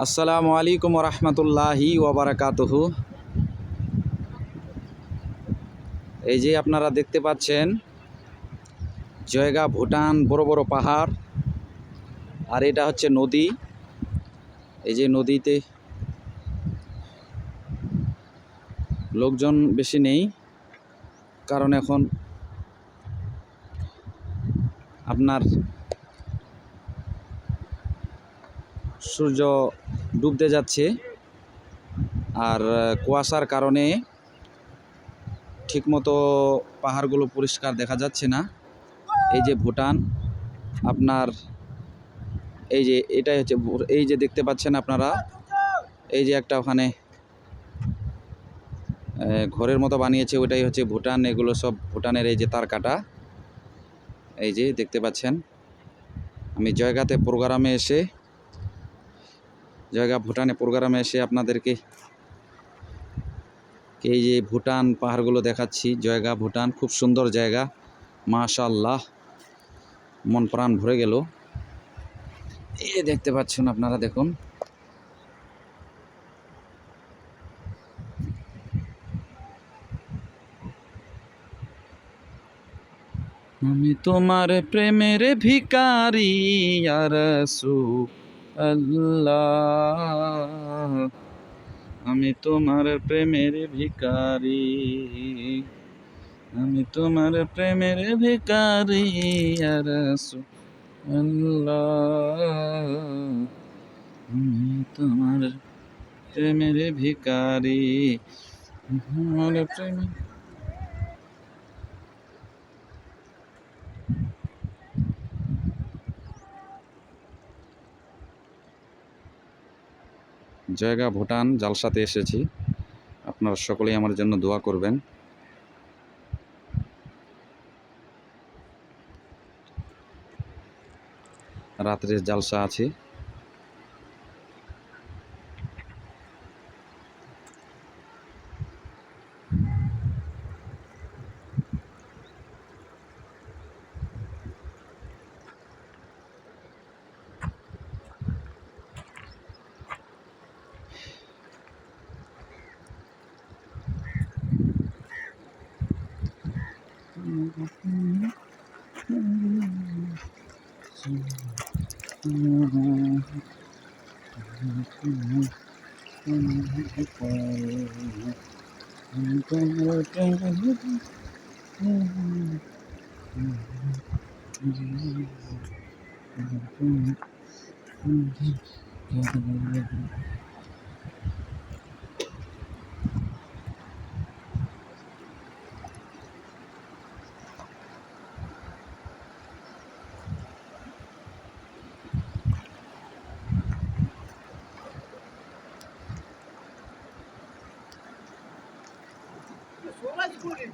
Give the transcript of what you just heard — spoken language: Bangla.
আসসালামু আলাইকুম রহমতুল্লাহি ওবরাকাতুহু। এই যে আপনারা দেখতে পাচ্ছেন, জয়গা ভুটান, বড় বড় পাহাড়, আর এটা হচ্ছে নদী। এই যে নদীতে লোকজন বেশি নেই, কারণ এখন আপনার সূর্য ডুবতে যাচ্ছে। আর কুয়াশার কারণে ঠিকমতো পাহাড়গুলো পরিষ্কার দেখা যাচ্ছে না। এই যে ভুটান, আপনার এই যে, এটাই হচ্ছে এই যে দেখতে পাচ্ছেন আপনারা, এই যে একটা ওখানে ঘরের মতো বানিয়েছে ওটাই হচ্ছে ভুটান, এগুলো সব ভুটানের এই যে তার কাটা। এই যে দেখতে পাচ্ছেন, আমি জয়গাতে প্রোগ্রামে এসে জয়গা ভুটানে প্রোগ্রামে এসে আপনাদেরকে এই যে ভুটান পাহাড়গুলো দেখাচ্ছি, জয়গা ভুটান, খুব সুন্দর জায়গা মাশাল্লাহ মন প্রাণ ভরে গেল। এ দেখতে পাচ্ছেন আপনারা, দেখুন। আমি তোমার প্রেমের ভিকারি আর আল্লাহ। আমি তোমার প্রেমের ভিকারি আমি তোমার প্রেমের ভিকারি আর আল্লাহ আমি তোমার প্রেমের ভিকারি আমার প্রেমের জায়গা ভুটান জালসাতে এসেছি। আপনারা সকলেই আমার জন্য দোয়া করবেন। রাত্রে জালসা আছে। Mm-hmm. Bulayım.